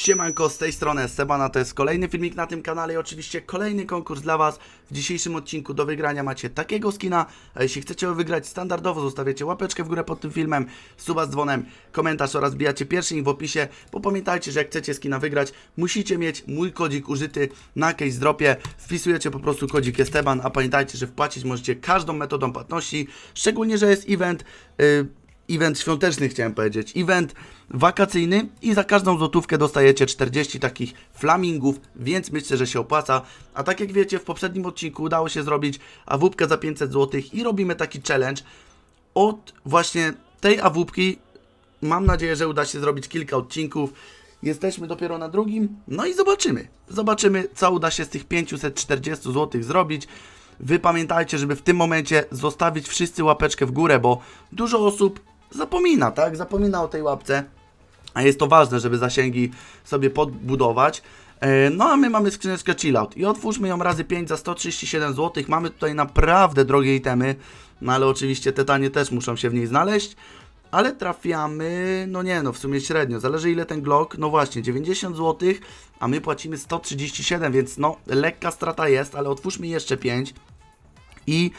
Siemanko, z tej strony Sebana, to jest kolejny filmik na tym kanale i oczywiście kolejny konkurs dla Was. W dzisiejszym odcinku do wygrania macie takiego skina, a jeśli chcecie go wygrać standardowo, zostawiacie łapeczkę w górę pod tym filmem, suba z dzwonem, komentarz oraz bijacie pierwszy link w opisie, bo pamiętajcie, że jak chcecie skina wygrać, musicie mieć mój kodzik użyty na case dropie, wpisujecie po prostu kodzik Esteban, a pamiętajcie, że wpłacić możecie każdą metodą płatności, szczególnie, że jest event... Yy, event świąteczny chciałem powiedzieć, event wakacyjny i za każdą złotówkę dostajecie 40 takich flamingów, więc myślę, że się opłaca. A tak jak wiecie, w poprzednim odcinku udało się zrobić awupkę za 500 zł i robimy taki challenge. Od właśnie tej awupki mam nadzieję, że uda się zrobić kilka odcinków. Jesteśmy dopiero na drugim, no i zobaczymy. Zobaczymy, co uda się z tych 540 zł zrobić. Wy pamiętajcie, żeby w tym momencie zostawić wszyscy łapeczkę w górę, bo dużo osób zapomina, tak? Zapomina o tej łapce. A jest to ważne, żeby zasięgi sobie podbudować. E, No a my mamy skrzyneczkę chillout i otwórzmy ją razy 5 za 137 zł. Mamy tutaj naprawdę drogie itemy, no ale oczywiście te tanie też muszą się w niej znaleźć. Ale trafiamy, no nie no, w sumie średnio. Zależy ile ten Glock, no właśnie, 90 zł, a my płacimy 137, więc no lekka strata jest, ale otwórzmy jeszcze 5. I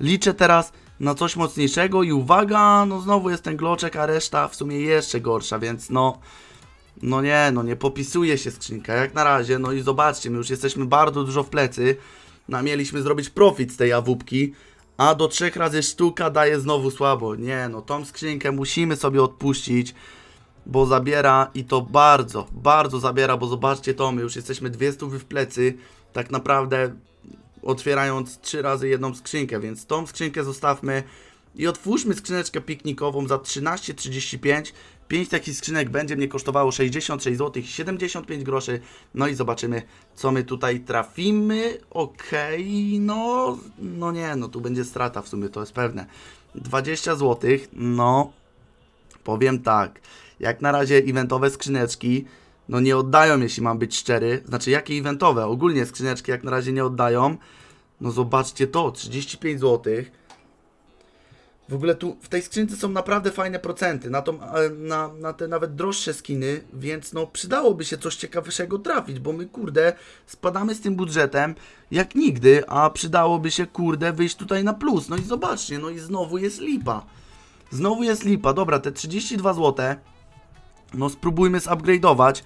liczę teraz na coś mocniejszego i uwaga, no znowu jest ten gloczek, a reszta w sumie jeszcze gorsza, więc no... No nie, no nie popisuje się skrzynka, jak na razie, no i zobaczcie, my już jesteśmy bardzo dużo w plecy, no, mieliśmy zrobić profit z tej awupki, a do trzech razy sztuka daje znowu słabo, nie no, tą skrzynkę musimy sobie odpuścić, bo zabiera i to bardzo, bardzo zabiera, bo zobaczcie to, my już jesteśmy 200 w plecy, tak naprawdę otwierając trzy razy jedną skrzynkę, więc tą skrzynkę zostawmy i otwórzmy skrzyneczkę piknikową za 13,35. 5 takich skrzynek będzie mnie kosztowało 66 zł 75 groszy. No i zobaczymy, co my tutaj trafimy. Okej, no, no nie, no tu będzie strata w sumie, to jest pewne. 20 zł, no, powiem tak, jak na razie eventowe skrzyneczki, no nie oddają, jeśli mam być szczery. Znaczy, jakie eventowe? Ogólnie skrzyneczki jak na razie nie oddają. No zobaczcie to, 35 zł. W ogóle tu w tej skrzynce są naprawdę fajne procenty na, tą, e, na, na te nawet droższe skiny, więc no przydałoby się coś ciekawszego trafić, bo my kurde spadamy z tym budżetem jak nigdy, a przydałoby się kurde wyjść tutaj na plus. No i zobaczcie, no i znowu jest lipa. Znowu jest lipa. Dobra, te 32 zł no spróbujmy zupgrade'ować.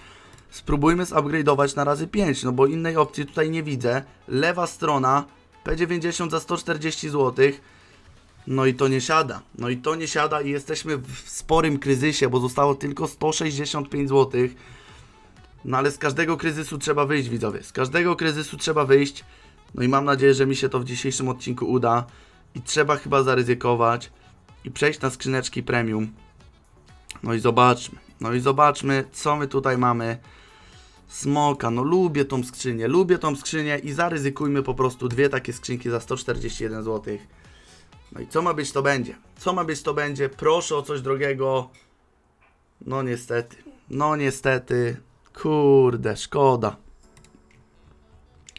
Spróbujmy zupgrade'ować na razy 5, no bo innej opcji tutaj nie widzę. Lewa strona, P90 za 140 zł. No i to nie siada. No i to nie siada i jesteśmy w sporym kryzysie, bo zostało tylko 165 zł. No ale z każdego kryzysu trzeba wyjść, widzowie. Z każdego kryzysu trzeba wyjść. No i mam nadzieję, że mi się to w dzisiejszym odcinku uda. I trzeba chyba zaryzykować i przejść na skrzyneczki premium. No i zobaczmy. No i zobaczmy, co my tutaj mamy. Smoka, no lubię tą skrzynię, lubię tą skrzynię i zaryzykujmy po prostu dwie takie skrzynki za 141 zł. No i co ma być, to będzie. Co ma być, to będzie. Proszę o coś drogiego. No niestety. No niestety. Kurde, szkoda.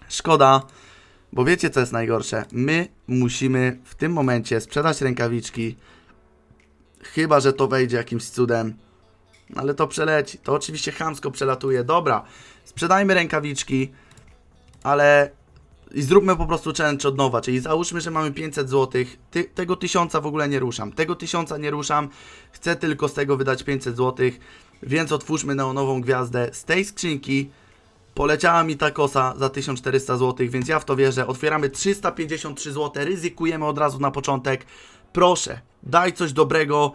Szkoda, bo wiecie co jest najgorsze? My musimy w tym momencie sprzedać rękawiczki. Chyba, że to wejdzie jakimś cudem. Ale to przeleci. To oczywiście chamsko przelatuje. Dobra, sprzedajmy rękawiczki, ale i zróbmy po prostu challenge od nowa, czyli załóżmy, że mamy 500 zł, Ty, tego tysiąca w ogóle nie ruszam, tego tysiąca nie ruszam, chcę tylko z tego wydać 500 zł, więc otwórzmy neonową gwiazdę. Z tej skrzynki, poleciała mi ta kosa za 1400 zł, więc ja w to wierzę, otwieramy 353 zł, ryzykujemy od razu na początek, proszę, daj coś dobrego,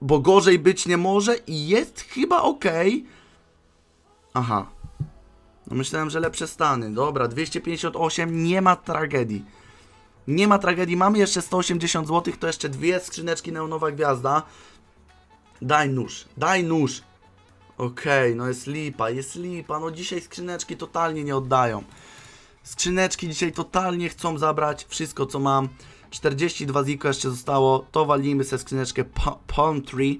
bo gorzej być nie może i jest chyba ok. Aha, no myślałem, że lepsze stany. Dobra, 258, nie ma tragedii. Nie ma tragedii, mamy jeszcze 180 zł, to jeszcze dwie skrzyneczki neonowa gwiazda. Daj nóż, daj nóż. Okej, no jest lipa, jest lipa, no dzisiaj skrzyneczki totalnie nie oddają. Skrzyneczki dzisiaj totalnie chcą zabrać wszystko co mam. 42 ziko jeszcze zostało, to walimy sobie skrzyneczkę Pa- Palm Tree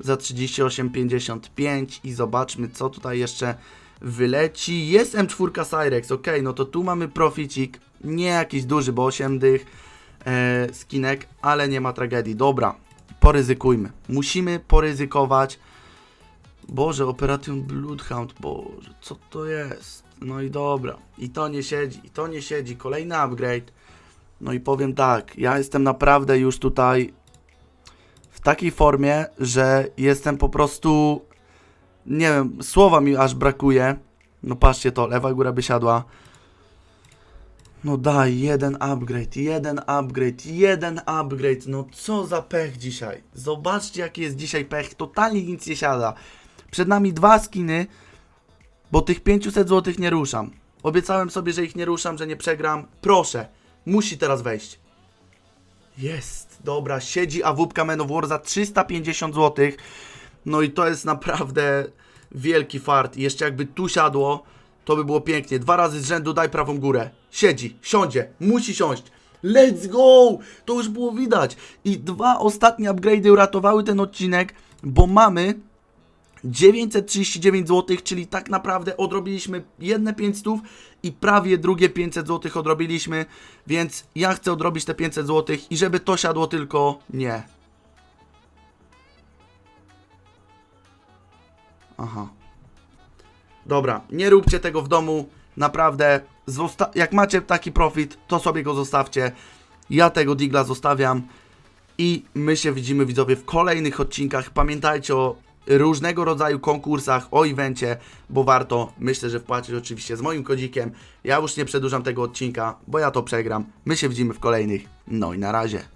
za 38,55 i zobaczmy co tutaj jeszcze wyleci. Jest M4 Cyrex, ok, no to tu mamy proficik, nie jakiś duży, bo 8 dych e, skinek, ale nie ma tragedii. Dobra, poryzykujmy. Musimy poryzykować. Boże, Operation Bloodhound, Boże, co to jest? No i dobra, i to nie siedzi, i to nie siedzi, kolejny upgrade. No i powiem tak, ja jestem naprawdę już tutaj w takiej formie, że jestem po prostu, nie wiem, słowa mi aż brakuje. No patrzcie to, lewa góra by siadła. No daj, jeden upgrade, jeden upgrade, jeden upgrade. No co za pech dzisiaj. Zobaczcie jaki jest dzisiaj pech. Totalnie nic nie siada. Przed nami dwa skiny, bo tych 500 zł nie ruszam. Obiecałem sobie, że ich nie ruszam, że nie przegram. Proszę, musi teraz wejść. Jest, dobra, siedzi AWP Man of War za 350 zł. No i to jest naprawdę wielki fart. I jeszcze jakby tu siadło, to by było pięknie. Dwa razy z rzędu daj prawą górę. Siedzi, siądzie, musi siąść. Let's go! To już było widać. I dwa ostatnie upgrade'y uratowały ten odcinek, bo mamy 939 zł, czyli tak naprawdę odrobiliśmy jedne 500 i prawie drugie 500 zł odrobiliśmy, więc ja chcę odrobić te 500 zł i żeby to siadło tylko nie. Aha. Dobra, nie róbcie tego w domu, naprawdę. Zosta- jak macie taki profit, to sobie go zostawcie. Ja tego digla zostawiam. I my się widzimy widzowie w kolejnych odcinkach. Pamiętajcie o różnego rodzaju konkursach, o evencie, bo warto, myślę, że wpłacić oczywiście z moim kodzikiem. Ja już nie przedłużam tego odcinka, bo ja to przegram. My się widzimy w kolejnych. No i na razie.